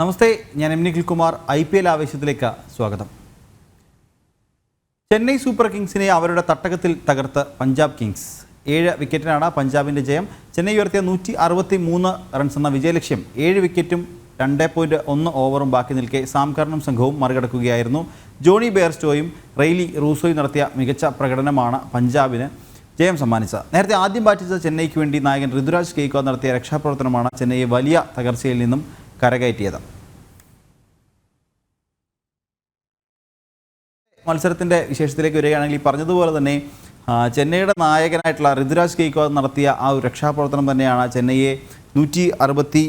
നമസ്തേ ഞാൻ M Nikhil Kumar I P L ആവേശത്തിലേക്ക് സ്വാഗതം. Chennai super കിങ്സിനെ അവരുടെ തട്ടകത്തിൽ തകർത്ത് പഞ്ചാബ് കിങ്സ്. ഏഴ് വിക്കറ്റിനാണ് പഞ്ചാബിന്റെ ജയം. ചെന്നൈ ഉയർത്തിയ നൂറ്റി അറുപത്തി മൂന്ന് റൺസ് എന്ന വിജയലക്ഷ്യം. ഏഴ് വിക്കറ്റും രണ്ട് പോയിന്റ് ഒന്ന് ഓവറും ബാക്കി നിൽക്കെ സാംകരണം സംഘവും മറികടക്കുകയായിരുന്നു. ജോണി ബെയർസ്റ്റോയും റെയ്ലി റൂസോയും നടത്തിയ മികച്ച പ്രകടനമാണ് പഞ്ചാബിന് ജയം സമ്മാനിച്ചത്. നേരത്തെ ആദ്യം ബാറ്റിച്ച ചെന്നൈക്ക് വേണ്ടി നായകൻ ഋതുരാജ് കെയ്ക്കോ നടത്തിയ രക്ഷാപ്രവർത്തനമാണ് ചെന്നൈയെ വലിയ തകർച്ചയിൽ നിന്നും കരകയറ്റിയത്. മത്സരത്തിന്റെ വിശേഷത്തിലേക്ക് വരികയാണെങ്കിൽ ഈ പറഞ്ഞതുപോലെ തന്നെ ചെന്നൈയുടെ നായകനായിട്ടുള്ള ഋതുരാജ് കെയ്ക്കോ നടത്തിയ ആ ഒരു രക്ഷാപ്രവർത്തനം തന്നെയാണ് ചെന്നൈയെ നൂറ്റി അറുപത്തി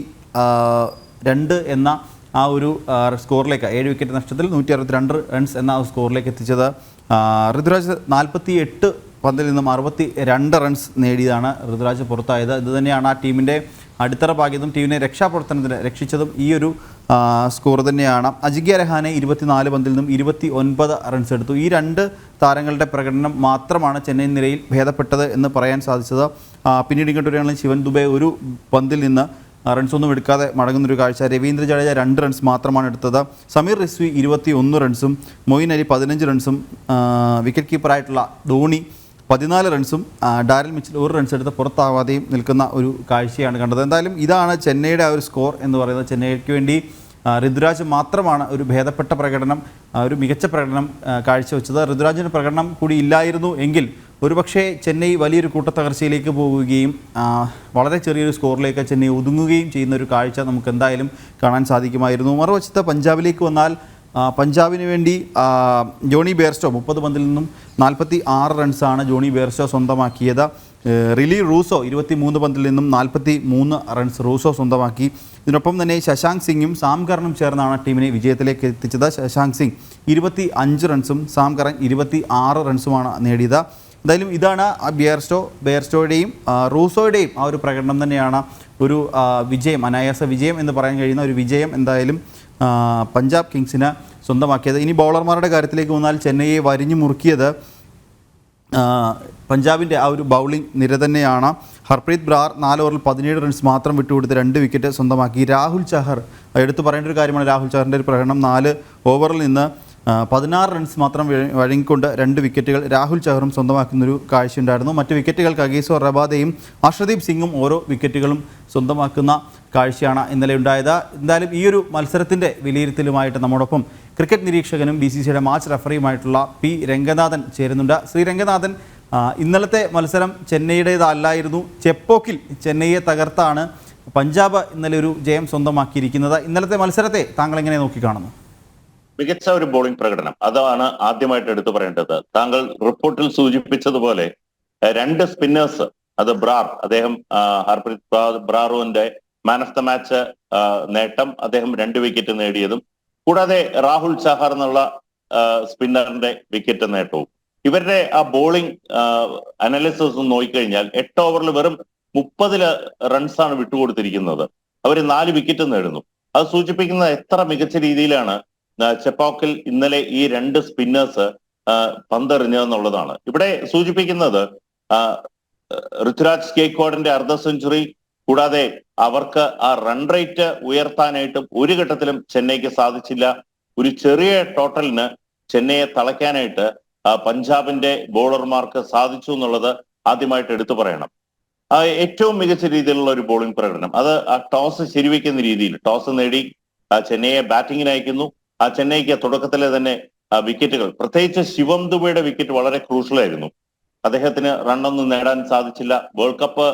രണ്ട് എന്ന ആ ഒരു സ്കോറിലേക്ക് ഏഴ് വിക്കറ്റ് നഷ്ടത്തിൽ നൂറ്റി അറുപത്തിരണ്ട് റൺസ് എന്ന സ്കോറിലേക്ക് എത്തിച്ചത്. ഋതുരാജ് നാൽപ്പത്തി എട്ട് പന്തിൽ നിന്നും അറുപത്തി രണ്ട് റൺസ് നേടിയതാണ് ഋതുരാജ് പുറത്തായത്. ഇതുതന്നെയാണ് ആ ടീമിന്റെ അടിത്തറ പാകിയതും ടീമിനെ രക്ഷാപ്രവർത്തനത്തിന് രക്ഷിച്ചതും ഈ ഒരു സ്കോർ തന്നെയാണ്. അജിങ്ക്യ രഹാനെ ഇരുപത്തിനാല് പന്തിൽ നിന്നും ഇരുപത്തി ഒൻപത് റൺസ് എടുത്തു. ഈ രണ്ട് താരങ്ങളുടെ പ്രകടനം മാത്രമാണ് ചെന്നൈ നിരയിൽ ഭേദപ്പെട്ടത് എന്ന് പറയാൻ സാധിച്ചത്. പിന്നീട് ഇങ്ങോട്ട് വരികയാണെങ്കിൽ ശിവൻ ദുബെ ഒരു പന്തിൽ നിന്ന് റൺസ് ഒന്നും എടുക്കാതെ മടങ്ങുന്നൊരു കാഴ്ച. രവീന്ദ്ര ജഡേജ രണ്ട് റൺസ് മാത്രമാണ് എടുത്തത്. സമീർ റിസ്വി ഇരുപത്തി ഒന്ന് റൺസും മൊയിൻ അലി പതിനഞ്ച് റൺസും വിക്കറ്റ് കീപ്പറായിട്ടുള്ള ധോണി പതിനാല് റൺസും ഡാരൽ മിച്ചിൽ ഒരു റൺസ് എടുത്ത് പുറത്താവാതെയും നിൽക്കുന്ന ഒരു കാഴ്ചയാണ് കണ്ടത്. എന്തായാലും ഇതാണ് ചെന്നൈയുടെ ആ ഒരു സ്കോർ എന്ന് പറയുന്നത്. ചെന്നൈക്ക് വേണ്ടി ഋതുരാജ് മാത്രമാണ് ഒരു ഭേദപ്പെട്ട പ്രകടനം ഒരു മികച്ച പ്രകടനം കാഴ്ചവെച്ചത്. ഋതുരാജിന്റെ പ്രകടനം കൂടി ഇല്ലായിരുന്നു എങ്കിൽ ഒരുപക്ഷേ ചെന്നൈ വലിയൊരു കൂട്ടത്തകർച്ചയിലേക്ക് പോവുകയും വളരെ ചെറിയൊരു സ്കോറിലേക്ക് ചെന്നൈ ഒതുങ്ങുകയും ചെയ്യുന്ന ഒരു കാഴ്ച നമുക്ക് എന്തായാലും കാണാൻ സാധിക്കുമായിരുന്നു. മറുവശത്ത് പഞ്ചാബിലേക്ക് വന്നാൽ പഞ്ചാബിന് വേണ്ടി ജോണി ബേർസ്റ്റോ മുപ്പത് പന്തിൽ നിന്നും നാൽപ്പത്തി ആറ് റൺസാണ് ജോണി ബേർസ്റ്റോ സ്വന്തമാക്കിയത്. റിലി റൂസോ ഇരുപത്തി മൂന്ന് പന്തിൽ നിന്നും നാൽപ്പത്തി മൂന്ന് റൺസ് റൂസോ സ്വന്തമാക്കി. ഇതിനൊപ്പം തന്നെ ശശാങ്ക് സിംഗും സാം കറനും ചേർന്നാണ് ടീമിനെ വിജയത്തിലേക്ക് എത്തിച്ചത്. ശശാങ്ക് സിംഗ് ഇരുപത്തി അഞ്ച് റൺസും സാം ഇരുപത്തി ആറ് റൺസുമാണ് നേടിയത്. എന്തായാലും ഇതാണ് ബിയർസ്റ്റോ ബിയർസ്റ്റോയുടെയും റൂസോയുടെയും ആ ഒരു പ്രകടനം തന്നെയാണ് ഒരു വിജയം അനായാസ വിജയം എന്ന് പറയാൻ കഴിയുന്ന ഒരു വിജയം. എന്തായാലും പഞ്ചാബ് കിങ്സിന് സ്വന്തമാക്കിയത്. ഇനി ബൗളർമാരുടെ കാര്യത്തിലേക്ക് വന്നാൽ ചെന്നൈയെ വരിഞ്ഞു മുറുക്കിയത് പഞ്ചാബിന്റെ ആ ഒരു ബൗളിംഗ് നിര തന്നെയാണ്. ഹർപ്രീത് ബ്രാർ നാല് ഓവറിൽ പതിനേഴ് റൺസ് മാത്രം വിട്ടുകൊടുത്ത് രണ്ട് വിക്കറ്റ് സ്വന്തമാക്കി. രാഹുൽ ചഹർ എടുത്തു പറയേണ്ട ഒരു കാര്യമാണ് രാഹുൽ ചഹറിന്റെ ഒരു പ്രകടനം. നാല് ഓവറിൽ നിന്ന് പതിനാറ് റൺസ് മാത്രം വഴ- വഴങ്ങിക്കൊണ്ട് രണ്ട് വിക്കറ്റുകൾ രാഹുൽ ചഹറും സ്വന്തമാക്കുന്നൊരു കാഴ്ചയുണ്ടായിരുന്നു. മറ്റ് വിക്കറ്റുകൾക്ക് അഗീസോ റബാദയും അർഷദീപ് സിംഗും ഓരോ വിക്കറ്റുകളും സ്വന്തമാക്കുന്ന കാഴ്ചയാണ് ഇന്നലെ ഉണ്ടായത്. എന്തായാലും ഈ ഒരു മത്സരത്തിന്റെ വിലയിരുത്തലുമായിട്ട് നമ്മോടൊപ്പം ക്രിക്കറ്റ് നിരീക്ഷകനും ബി സി സിയുടെ മാച്ച് റഫറിയുമായിട്ടുള്ള പി രംഗനാഥൻ ചേരുന്നുണ്ട്. ശ്രീ രംഗനാഥൻ ഇന്നലത്തെ മത്സരം ചെന്നൈയുടേതല്ലായിരുന്നു. ചെപ്പോക്കിൽ ചെന്നൈയെ തകർത്താണ് പഞ്ചാബ് ഇന്നലെ ഒരു ജയം സ്വന്തമാക്കിയിരിക്കുന്നത്. ഇന്നലത്തെ മത്സരത്തെ താങ്കൾ എങ്ങനെ നോക്കിക്കാണുന്നു? മികച്ച ഒരു ബോളിംഗ് പ്രകടനം. അതാണ് ആദ്യമായിട്ട് എടുത്തു പറയേണ്ടത്. താങ്കൾ റിപ്പോർട്ടിൽ സൂചിപ്പിച്ചതുപോലെ രണ്ട് സ്പിന്നേഴ്സ് അത് ബ്രാർ അദ്ദേഹം ഹർപ്രീത് ബ്രാ- ബ്രാറുവിന്റെ മാൻ ഓഫ് ദ മാച്ച് നേട്ടം അദ്ദേഹം രണ്ട് വിക്കറ്റ് നേടിയതും കൂടാതെ രാഹുൽ ചഹർ എന്നുള്ള സ്പിന്നറിന്റെ വിക്കറ്റ് നേട്ടവും. ഇവരുടെ ആ ബോളിംഗ് അനാലിസിസ് നോക്കിക്കഴിഞ്ഞാൽ എട്ട് ഓവറിൽ വെറും മുപ്പതിൽ റൺസാണ് വിട്ടുകൊടുത്തിരിക്കുന്നത്. അവർ നാല് വിക്കറ്റ് നേടുന്നു. അത് സൂചിപ്പിക്കുന്നത് എത്ര മികച്ച രീതിയിലാണ് ചെപ്പോക്കിൽ ഇന്നലെ ഈ രണ്ട് സ്പിന്നേഴ്സ് പന്തെറിഞ്ഞതെന്നുള്ളതാണ്. ഇവിടെ സൂചിപ്പിക്കുന്നത് ഋതുരാജ് കേക്കോടിന്റെ അർദ്ധ സെഞ്ചുറി കൂടാതെ അവർക്ക് ആ റൺ റേറ്റ് ഉയർത്താനായിട്ടും ഒരു ഘട്ടത്തിലും ചെന്നൈക്ക് സാധിച്ചില്ല. ഒരു ചെറിയ ടോട്ടലിന് ചെന്നൈയെ തളയ്ക്കാനായിട്ട് പഞ്ചാബിന്റെ ബോളർമാർക്ക് സാധിച്ചു എന്നുള്ളത് ആദ്യമായിട്ട് എടുത്തു പറയണം. ഏറ്റവും മികച്ച രീതിയിലുള്ള ഒരു ബോളിംഗ് പ്രകടനം. അത് ആ ടോസ് ശരിവെക്കുന്ന രീതിയിൽ ടോസ് നേടി ചെന്നൈയെ ബാറ്റിങ്ങിന് അയക്കുന്നു ആ ചെന്നൈക്ക് തുടക്കത്തിലെ തന്നെ വിക്കറ്റുകൾ പ്രത്യേകിച്ച് ശിവം ദുബയുടെ വിക്കറ്റ് വളരെ ക്രൂഷ്യലായിരുന്നു അദ്ദേഹത്തിന് റണ്ണൊന്നും നേടാൻ സാധിച്ചില്ല. വേൾഡ് കപ്പ്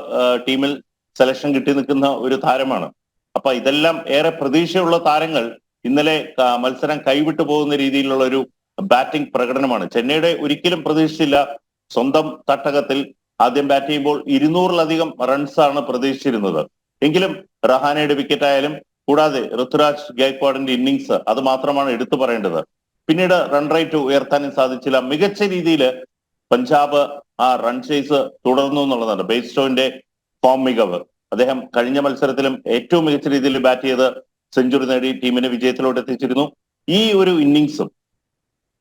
ടീമിൽ സെലക്ഷൻ കിട്ടി നിൽക്കുന്ന ഒരു താരമാണ്. അപ്പൊ ഇതെല്ലാം ഏറെ പ്രതീക്ഷയുള്ള താരങ്ങൾ ഇന്നലെ മത്സരം കൈവിട്ടു പോകുന്ന രീതിയിലുള്ള ഒരു ബാറ്റിംഗ് പ്രകടനമാണ്. ചെന്നൈയുടെ ഒരിക്കലും പ്രതീക്ഷിച്ചില്ല. സ്വന്തം തട്ടകത്തിൽ ആദ്യം ബാറ്റ് ചെയ്യുമ്പോൾ ഇരുന്നൂറിലധികം റൺസാണ് പ്രതീക്ഷിച്ചിരുന്നത്. എങ്കിലും റഹാനയുടെ വിക്കറ്റ് ആയാലും കൂടാതെ ഋതുരാജ് ഗായ്ക്വാഡിന്റെ ഇന്നിങ്സ് അത് മാത്രമാണ് എടുത്തു പറയേണ്ടത്. പിന്നീട് റൺ റേറ്റ് ഉയർത്താനും സാധിച്ചില്ല. മികച്ച രീതിയിൽ പഞ്ചാബ് ആ റൺ ചേസ് തുടർന്നു എന്നുള്ളതാണ്. ബെയ്സ്റ്റോന്റെ ഫോം മികവ്. അദ്ദേഹം കഴിഞ്ഞ മത്സരത്തിലും ഏറ്റവും മികച്ച രീതിയിൽ ബാറ്റ് ചെയ്ത് സെഞ്ചുറി നേടി ടീമിനെ വിജയത്തിലോട്ട് എത്തിച്ചിരുന്നു. ഈ ഒരു ഇന്നിങ്സും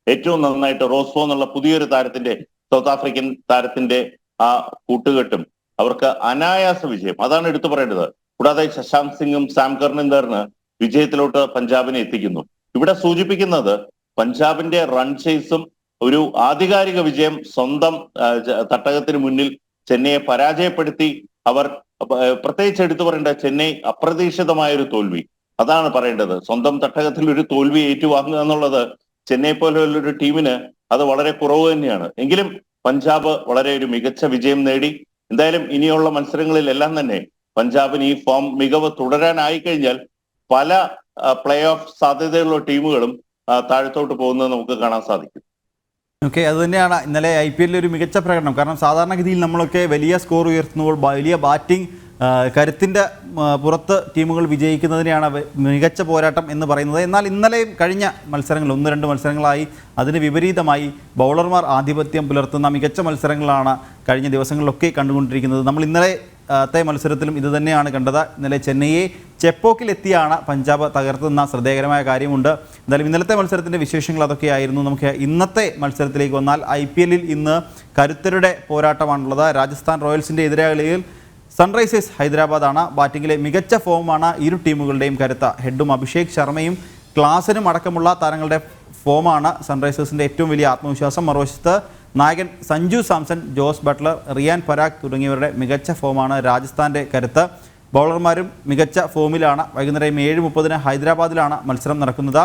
ഏറ്റവും നന്നായിട്ട് റോസ്ഫോ എന്നുള്ള പുതിയൊരു താരത്തിന്റെ സൗത്ത് ആഫ്രിക്കൻ താരത്തിന്റെ ആ കൂട്ടുകെട്ടും അവർക്ക് അനായാസ വിജയം. അതാണ് എടുത്തു പറയേണ്ടത്. കൂടാതെ ശശാന്ത് സിംഗും സാം കർണിന്ദറിന് വിജയത്തിലോട്ട് പഞ്ചാബിനെ എത്തിക്കുന്നു. ഇവിടെ സൂചിപ്പിക്കുന്നത് പഞ്ചാബിന്റെ റൺ ചേസും ഒരു ആധികാരിക വിജയം സ്വന്തം തട്ടകത്തിന് മുന്നിൽ ചെന്നൈയെ പരാജയപ്പെടുത്തി അവർ പ്രത്യേകിച്ച് എടുത്തു പറയേണ്ട ചെന്നൈ അപ്രതീക്ഷിതമായ ഒരു തോൽവി. അതാണ് പറയേണ്ടത്. സ്വന്തം തട്ടകത്തിൽ ഒരു തോൽവി ഏറ്റുവാങ്ങുക എന്നുള്ളത് ചെന്നൈ പോലെയുള്ള ഒരു ടീമിന് അത് വളരെ കുറവ് തന്നെയാണ്. എങ്കിലും പഞ്ചാബ് വളരെ ഒരു മികച്ച വിജയം നേടി. എന്തായാലും ഇനിയുള്ള മത്സരങ്ങളിലെല്ലാം തന്നെ പഞ്ചാബിന് ഈ ഫോം മികവ് തുടരാനായി കഴിഞ്ഞാൽ പല പ്ലേ ഓഫ് സാധ്യതയുള്ള ടീമുകളും താഴത്തോട്ട് പോകുന്നത് നമുക്ക് കാണാൻ സാധിക്കും. ഓക്കെ അതുതന്നെയാണ് ഇന്നലെ ഐ പി എല്ലിൽ ഒരു മികച്ച പ്രകടനം. കാരണം സാധാരണഗതിയിൽ നമ്മളൊക്കെ വലിയ സ്കോർ ഉയർത്തുമ്പോൾ വലിയ ബാറ്റിംഗ് കരുത്തിന്റെ പുറത്ത് ടീമുകൾ വിജയിക്കുന്നതിനെയാണ് മികച്ച പോരാട്ടം എന്ന് പറയുന്നത്. എന്നാൽ ഇന്നലെയും കഴിഞ്ഞ മത്സരങ്ങൾ ഒന്ന് രണ്ട് മത്സരങ്ങളായി അതിന് വിപരീതമായി ബൗളർമാർ ആധിപത്യം പുലർത്തുന്ന മികച്ച മത്സരങ്ങളാണ് കഴിഞ്ഞ ദിവസങ്ങളിലൊക്കെ കണ്ടുകൊണ്ടിരിക്കുന്നത്. നമ്മൾ ഇന്നലെ ത്തെ മത്സരത്തിലും ഇത് തന്നെയാണ് കണ്ടത്. ഇന്നലെ ചെന്നൈയെ ചെപ്പോക്കിലെത്തിയാണ് പഞ്ചാബ് തകർത്തുന്ന ശ്രദ്ധേയകരമായ കാര്യമുണ്ട്. എന്തായാലും ഇന്നലത്തെ മത്സരത്തിന്റെ വിശേഷങ്ങൾ അതൊക്കെയായിരുന്നു. നമുക്ക് ഇന്നത്തെ മത്സരത്തിലേക്ക് വന്നാൽ ഐ പി എല്ലിൽ ഇന്ന് കരുത്തരുടെ പോരാട്ടമാണുള്ളത്. രാജസ്ഥാൻ റോയൽസിന്റെ എതിരാളിയിൽ സൺറൈസേഴ്സ് ഹൈദരാബാദാണ്. ബാറ്റിങ്ങിലെ മികച്ച ഫോമാണ് ഇരു ടീമുകളുടെയും കരുത്ത. ഹെഡും അഭിഷേക് ശർമ്മയും ക്ലാസിനും അടക്കമുള്ള താരങ്ങളുടെ ഫോമാണ് സൺറൈസേഴ്സിന്റെ ഏറ്റവും വലിയ ആത്മവിശ്വാസം മറുവശത്ത് നായകൻ സഞ്ജു സാംസൺ ജോസ് ബട്ട്ലർ റിയാൻ പരാഗ് തുടങ്ങിയവരുടെ മികച്ച ഫോമാണ് രാജസ്ഥാന്റെ കരുത്ത്. ബൗളർമാരും മികച്ച ഫോമിലാണ്. വൈകുന്നേരം ഏഴ് മുപ്പതിന് ഹൈദരാബാദിലാണ് മത്സരം നടക്കുന്നത്.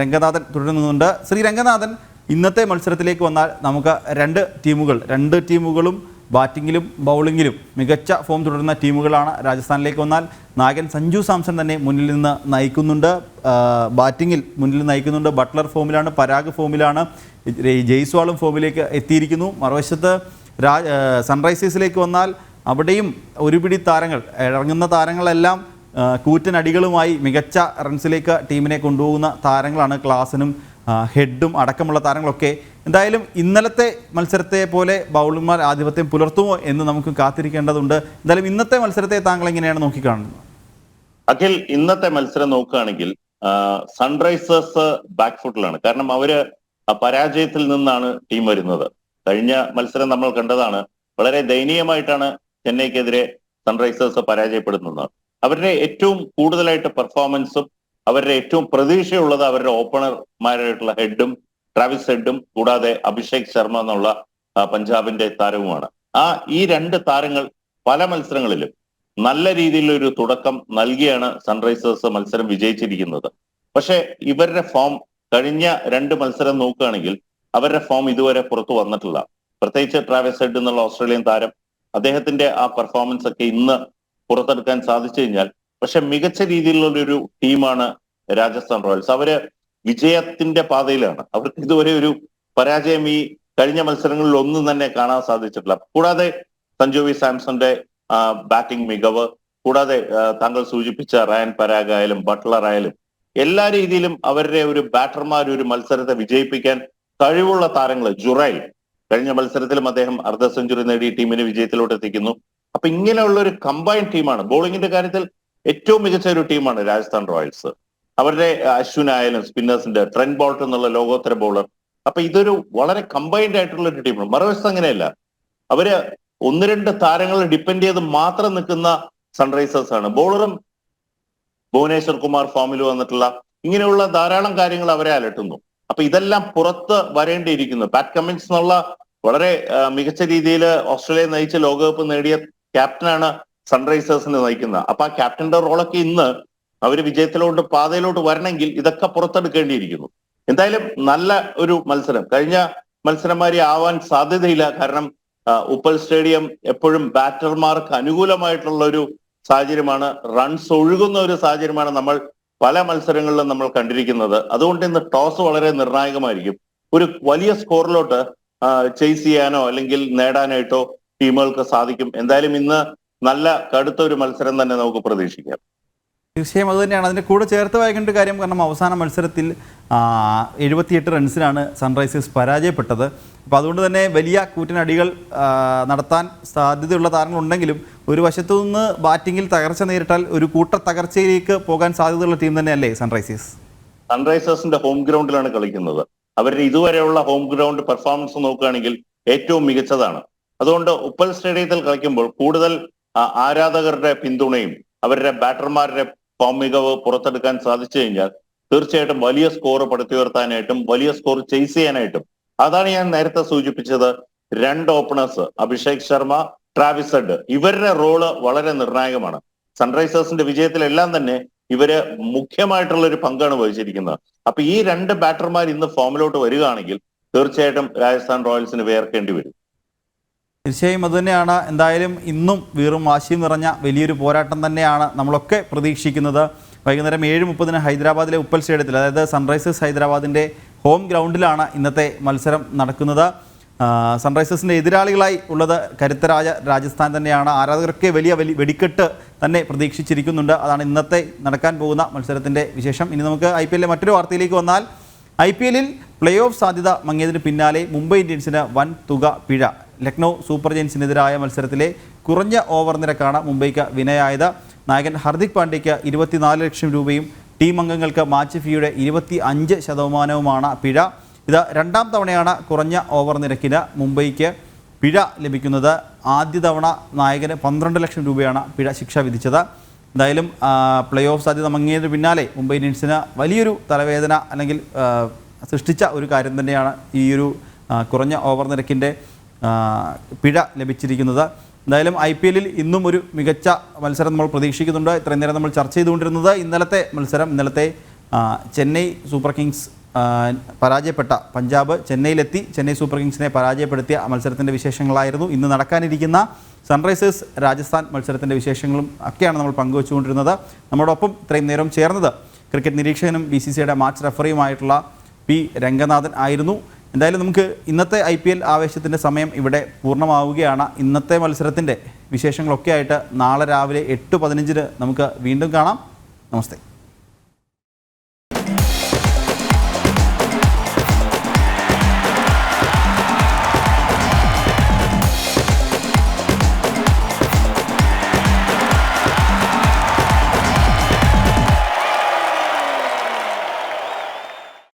രംഗനാഥൻ തുടരുന്നുണ്ട്. ശ്രീ രംഗനാഥൻ ഇന്നത്തെ മത്സരത്തിലേക്ക് വന്നാൽ നമുക്ക് രണ്ട് ടീമുകൾ രണ്ട് ടീമുകളും ബാറ്റിങ്ങിലും ബൗളിങ്ങിലും മികച്ച ഫോം തുടരുന്ന ടീമുകളാണ് രാജസ്ഥാനിലേക്ക് വന്നാൽ. നായകൻ സഞ്ജു സാംസൺ തന്നെ മുന്നിൽ നിന്ന് നയിക്കുന്നുണ്ട്. ബാറ്റിങ്ങിൽ മുന്നിൽ നയിക്കുന്നുണ്ട്. ബട്ട്ലർ ഫോമിലാണ് പരാഗ് ഫോമിലാണ്. ജയ്- ജയ്സ്വാളും ഫോമിലേക്ക് എത്തിയിരിക്കുന്നു. മറുവശത്ത് സൺറൈസേഴ്സിലേക്ക് വന്നാൽ അവിടെയും ഒരുപിടി താരങ്ങൾ ഇറങ്ങുന്ന താരങ്ങളെല്ലാം കൂറ്റനടികളുമായി മികച്ച റൺസിലേക്ക് ടീമിനെ കൊണ്ടുപോകുന്ന താരങ്ങളാണ് ക്ലാസിനും ഹെഡും അടക്കമുള്ള താരങ്ങളൊക്കെ എന്തായാലും ഇന്നലത്തെ മത്സരത്തെ പോലെ ബൗളർമാർ ആധിപത്യം പുലർത്തുമോ എന്ന് നമുക്ക് കാത്തിരിക്കേണ്ടതുണ്ട്. എന്തായാലും ഇന്നത്തെ മത്സരത്തെ താങ്കൾ എങ്ങനെയാണ് നോക്കിക്കാണുന്നത്? അഖിൽ ഇന്നത്തെ മത്സരം നോക്കുകയാണെങ്കിൽ സൺറൈസേഴ്സ് ബാക്ക് ഫുട്ടിലാണ് കാരണം അവർ പരാജയത്തിൽ നിന്നാണ് ടീം വരുന്നത്. കഴിഞ്ഞ മത്സരം നമ്മൾ കണ്ടതാണ്. വളരെ ദയനീയമായിട്ടാണ് ചെന്നൈക്കെതിരെ സൺറൈസേഴ്സ് പരാജയപ്പെടുന്നത്. അവരുടെ ഏറ്റവും കൂടുതലായിട്ട് പെർഫോമൻസും അവരുടെ ഏറ്റവും പ്രതീക്ഷയുള്ളത് അവരുടെ ഓപ്പണർമാരായിട്ടുള്ള ഹെഡും ട്രാവിസ് ഹെഡും കൂടാതെ അഭിഷേക് ശർമ്മ എന്നുള്ള പഞ്ചാബിന്റെ താരവുമാണ്. ആ ഈ രണ്ട് താരങ്ങൾ പല മത്സരങ്ങളിലും നല്ല രീതിയിലൊരു തുടക്കം നൽകിയാണ് സൺറൈസേഴ്സ് മത്സരം വിജയിച്ചിരിക്കുന്നത്. പക്ഷെ ഇവരുടെ ഫോം കഴിഞ്ഞ രണ്ട് മത്സരം നോക്കുകയാണെങ്കിൽ അവരുടെ ഫോം ഇതുവരെ പുറത്തു വന്നിട്ടില്ല. പ്രത്യേകിച്ച് ട്രാവൽസ് ഹെഡ് എന്നുള്ള ഓസ്ട്രേലിയൻ താരം അദ്ദേഹത്തിന്റെ ആ പെർഫോമൻസ് ഒക്കെ ഇന്ന് പുറത്തെടുക്കാൻ സാധിച്ചു കഴിഞ്ഞാൽ പക്ഷെ മികച്ച രീതിയിലുള്ള ഒരു ടീമാണ് രാജസ്ഥാൻ റോയൽസ്. അവർ വിജയത്തിന്റെ പാതയിലാണ്. അവർക്ക് ഇതുവരെ ഒരു പരാജയം ഈ കഴിഞ്ഞ മത്സരങ്ങളിൽ ഒന്നും തന്നെ കാണാൻ സാധിച്ചിട്ടില്ല. കൂടാതെ സഞ്ജു വി സാംസന്റെ ബാറ്റിംഗ് മികവ് കൂടാതെ താങ്കൾ സൂചിപ്പിച്ച റയൻ പരാഗ് ആയാലും ബട്ട്ലർ ആയാലും എല്ലാ രീതിയിലും അവരുടെ ഒരു ബാറ്റർമാർ ഒരു മത്സരത്തെ വിജയിപ്പിക്കാൻ കഴിവുള്ള താരങ്ങൾ ജുറൈൽ. കഴിഞ്ഞ മത്സരത്തിലും അദ്ദേഹം അർദ്ധ സെഞ്ചുറി നേടി ടീമിനെ വിജയത്തിലോട്ട് എത്തിക്കുന്നു അപ്പൊ ഇങ്ങനെയുള്ള ഒരു കമ്പൈൻഡ് ടീമാണ് ബോളിംഗിന്റെ കാര്യത്തിൽ ഏറ്റവും മികച്ച ഒരു ടീമാണ് രാജസ്ഥാൻ റോയൽസ്. അവരുടെ അശ്വിൻ ആയാലും സ്പിന്നേഴ്സിന്റെ ട്രെൻ ബോൾട്ട് എന്നുള്ള ലോകോത്തര ബോളർ. അപ്പൊ ഇതൊരു വളരെ കമ്പൈൻഡ് ആയിട്ടുള്ള ഒരു ടീമാണ്. മറുവശത്ത് അങ്ങനെയല്ല. അവർ ഒന്ന് രണ്ട് താരങ്ങളെ ഡിപ്പെൻഡ് ചെയ്ത് മാത്രം നിൽക്കുന്ന സൺറൈസേഴ്സ് ആണ് ബോളറും ഭുവനേശ്വർ കുമാർ ഫോമിൽ വന്നിട്ടുള്ള ഇങ്ങനെയുള്ള ധാരാളം കാര്യങ്ങൾ അവരെ അലട്ടുന്നു. അപ്പൊ ഇതെല്ലാം പുറത്ത് വരേണ്ടിയിരിക്കുന്നു. പാറ്റ് കമ്മിൻസ് എന്നുള്ള വളരെ മികച്ച രീതിയിൽ ഓസ്ട്രേലിയ നയിച്ച ലോകകപ്പ് നേടിയ ക്യാപ്റ്റനാണ് സൺറൈസേഴ്സിനെ നയിക്കുന്ന. അപ്പൊ ആ ക്യാപ്റ്റന്റെ റോളൊക്കെ ഇന്ന് അവർ വിജയത്തിലോട്ട് പാതയിലോട്ട് വരണമെങ്കിൽ ഇതൊക്കെ പുറത്തെടുക്കേണ്ടിയിരിക്കുന്നു. എന്തായാലും നല്ല ഒരു മത്സരം. കഴിഞ്ഞ മത്സരമാരി ആവാൻ സാധ്യതയില്ല. കാരണം ഉപ്പൽ സ്റ്റേഡിയം എപ്പോഴും ബാറ്റർമാർക്ക് അനുകൂലമായിട്ടുള്ള ഒരു സാഹചര്യമാണ്. റൺസ് ഒഴുകുന്ന ഒരു സാഹചര്യമാണ് നമ്മൾ പല മത്സരങ്ങളിലും നമ്മൾ കണ്ടിരിക്കുന്നത്. അതുകൊണ്ട് ഇന്ന് ടോസ് വളരെ നിർണായകമായിരിക്കും. ഒരു വലിയ സ്കോറിലോട്ട് ചേസ് ചെയ്യാനോ അല്ലെങ്കിൽ നേടാനായിട്ടോ ടീമുകൾക്ക് സാധിക്കും. എന്തായാലും ഇന്ന് നല്ല കടുത്ത ഒരു മത്സരം തന്നെ നമുക്ക് പ്രതീക്ഷിക്കാം. തീർച്ചയായും അത് തന്നെയാണ്. അതിന്റെ കൂടെ ചേർത്ത് വായിക്കേണ്ട കാര്യം കാരണം അവസാന മത്സരത്തിൽ എഴുപത്തിയെട്ട് റൺസിനാണ് സൺറൈസേഴ്സ് പരാജയപ്പെട്ടത്. അപ്പോൾ അതുകൊണ്ട് തന്നെ വലിയ കൂറ്റനടികൾ നടത്താൻ സാധ്യതയുള്ള താരങ്ങളുണ്ടെങ്കിലും ഒരു വശത്തു നിന്ന് ബാറ്റിങ്ങിൽ തകർച്ച നേരിട്ടാൽ ഒരു കൂട്ട തകർച്ചയിലേക്ക് പോകാൻ സാധ്യതയുള്ള ടീം തന്നെയല്ലേ സൺറൈസേഴ്സ്? സൺറൈസേഴ്സിന്റെ ഹോം ഗ്രൗണ്ടിലാണ് കളിക്കുന്നത്. അവരുടെ ഇതുവരെയുള്ള ഹോം ഗ്രൗണ്ട് പെർഫോമൻസ് നോക്കുകയാണെങ്കിൽ ഏറ്റവും മികച്ചതാണ്. അതുകൊണ്ട് ഉപ്പൽ സ്റ്റേഡിയത്തിൽ കളിക്കുമ്പോൾ കൂടുതൽ ആരാധകരുടെ പിന്തുണയും അവരുടെ ബാറ്റർമാരുടെ ഫോം മികവ് പുറത്തെടുക്കാൻ സാധിച്ചു കഴിഞ്ഞാൽ തീർച്ചയായിട്ടും വലിയ സ്കോർ പടുത്തുയർത്താനായിട്ടും വലിയ സ്കോർ ചെയ്സ് ചെയ്യാനായിട്ടും. അതാണ് ഞാൻ നേരത്തെ സൂചിപ്പിച്ചത് രണ്ട് openers Abhishek Sharma Travis Head. ഇവരുടെ റോൾ വളരെ നിർണായകമാണ്. സൺറൈസേഴ്സിന്റെ വിജയത്തിലെല്ലാം തന്നെ ഇവർ മുഖ്യമായിട്ടുള്ള ഒരു പങ്കാണ് വഹിച്ചിരിക്കുന്നത്. അപ്പൊ ഈ രണ്ട് ബാറ്റർമാർ ഇന്ന് ഫോമിലോട്ട് വരികയാണെങ്കിൽ തീർച്ചയായിട്ടും രാജസ്ഥാൻ റോയൽസിന് വേർക്കേണ്ടി വരും. തീർച്ചയായും അതുതന്നെയാണ് എന്തായാലും ഇന്നും വീറും വാശിയും നിറഞ്ഞ വലിയൊരു പോരാട്ടം തന്നെയാണ് നമ്മളൊക്കെ പ്രതീക്ഷിക്കുന്നത്. വൈകുന്നേരം ഏഴ് മുപ്പതിന് ഹൈദരാബാദിലെ ഉപ്പൽ സ്റ്റേഡിയത്തിൽ അതായത് സൺറൈസേഴ്സ് ഹൈദരാബാദിന്റെ ഹോം ഗ്രൗണ്ടിലാണ് ഇന്നത്തെ മത്സരം നടക്കുന്നത്. സൺറൈസേഴ്സിന്റെ എതിരാളികളായി ഉള്ളത് കരുത്തരായ രാജസ്ഥാൻ തന്നെയാണ്. ആരാധകർക്ക് വലിയ വലിയ വെടിക്കെട്ട് തന്നെ പ്രതീക്ഷിച്ചിരിക്കുന്നുണ്ട്. അതാണ് ഇന്നത്തെ നടക്കാൻ പോകുന്ന മത്സരത്തിന്റെ വിശേഷം. ഇനി നമുക്ക് ഐ പി എല്ലിലെ മറ്റൊരു വാർത്തയിലേക്ക് വന്നാൽ ഐ പി എല്ലിൽ പ്ലേ ഓഫ് സാധ്യത മങ്ങിയതിന് പിന്നാലെ മുംബൈ ഇന്ത്യൻസിന് വൻ തുക പിഴ. ലക്നൗ സൂപ്പർ ജയൻസിനെതിരായ മത്സരത്തിലെ കുറഞ്ഞ ഓവർ നിരക്കാണ് മുംബൈക്ക് വിനയായത്. നായകൻ ഹർദിക് പാണ്ഡ്യയ്ക്ക് ഇരുപത്തിനാല് ലക്ഷം രൂപയും ടീം അംഗങ്ങൾക്ക് മാച്ച് ഫീയുടെ ഇരുപത്തി അഞ്ച് ശതമാനവുമാണ് പിഴ. ഇത് രണ്ടാം തവണയാണ് കുറഞ്ഞ ഓവർ നിരക്കിന് മുംബൈക്ക് പിഴ ലഭിക്കുന്നത്. ആദ്യ തവണ നായകന് പന്ത്രണ്ട് ലക്ഷം രൂപയാണ് പിഴ ശിക്ഷ വിധിച്ചത്. എന്തായാലും പ്ലേ ഓഫ് സാധ്യത മങ്ങിയതിന് പിന്നാലെ മുംബൈ ഇന്ത്യൻസിന് വലിയൊരു തലവേദന അല്ലെങ്കിൽ സൃഷ്ടിച്ച ഒരു കാര്യം തന്നെയാണ് ഈ ഒരു കുറഞ്ഞ ഓവർ നിരക്കിന്റെ പിഴ ലഭിച്ചിരിക്കുന്നത്. എന്തായാലും ഐ പി എല്ലിൽ ഇന്നും ഒരു മികച്ച മത്സരം നമ്മൾ പ്രതീക്ഷിക്കുന്നുണ്ട്. ഇത്രയും നേരം നമ്മൾ ചർച്ച ചെയ്തുകൊണ്ടിരുന്നത് ഇന്നലത്തെ മത്സരം ഇന്നലത്തെ ചെന്നൈ സൂപ്പർ കിങ്സ് പരാജയപ്പെട്ട പഞ്ചാബ് ചെന്നൈയിലെത്തി. ചെന്നൈ സൂപ്പർ കിങ്സിനെ പരാജയപ്പെടുത്തിയ മത്സരത്തിന്റെ വിശേഷങ്ങളായിരുന്നു ഇന്ന് നടക്കാനിരിക്കുന്ന സൺറൈസേഴ്സ് രാജസ്ഥാൻ മത്സരത്തിന്റെ വിശേഷങ്ങളും ഒക്കെയാണ് നമ്മൾ പങ്കുവച്ചുകൊണ്ടിരുന്നത്. നമ്മോടൊപ്പം ഇത്രയും നേരം ചേർന്നത് ക്രിക്കറ്റ് നിരീക്ഷകനും ബി സി സിയുടെ മാച്ച് റെഫറിയുമായിട്ടുള്ള പി രംഗനാഥൻ ആയിരുന്നു. എന്തായാലും നമുക്ക് ഇന്നത്തെ ഐ പി എൽ ആവേശത്തിന്റെ സമയം ഇവിടെ പൂർണമാവുകയാണ്. ഇന്നത്തെ മത്സരത്തിന്റെ വിശേഷങ്ങളൊക്കെ ആയിട്ട് നാളെ രാവിലെ എട്ട് പതിനഞ്ചിന് നമുക്ക് വീണ്ടും കാണാം. നമസ്തേ.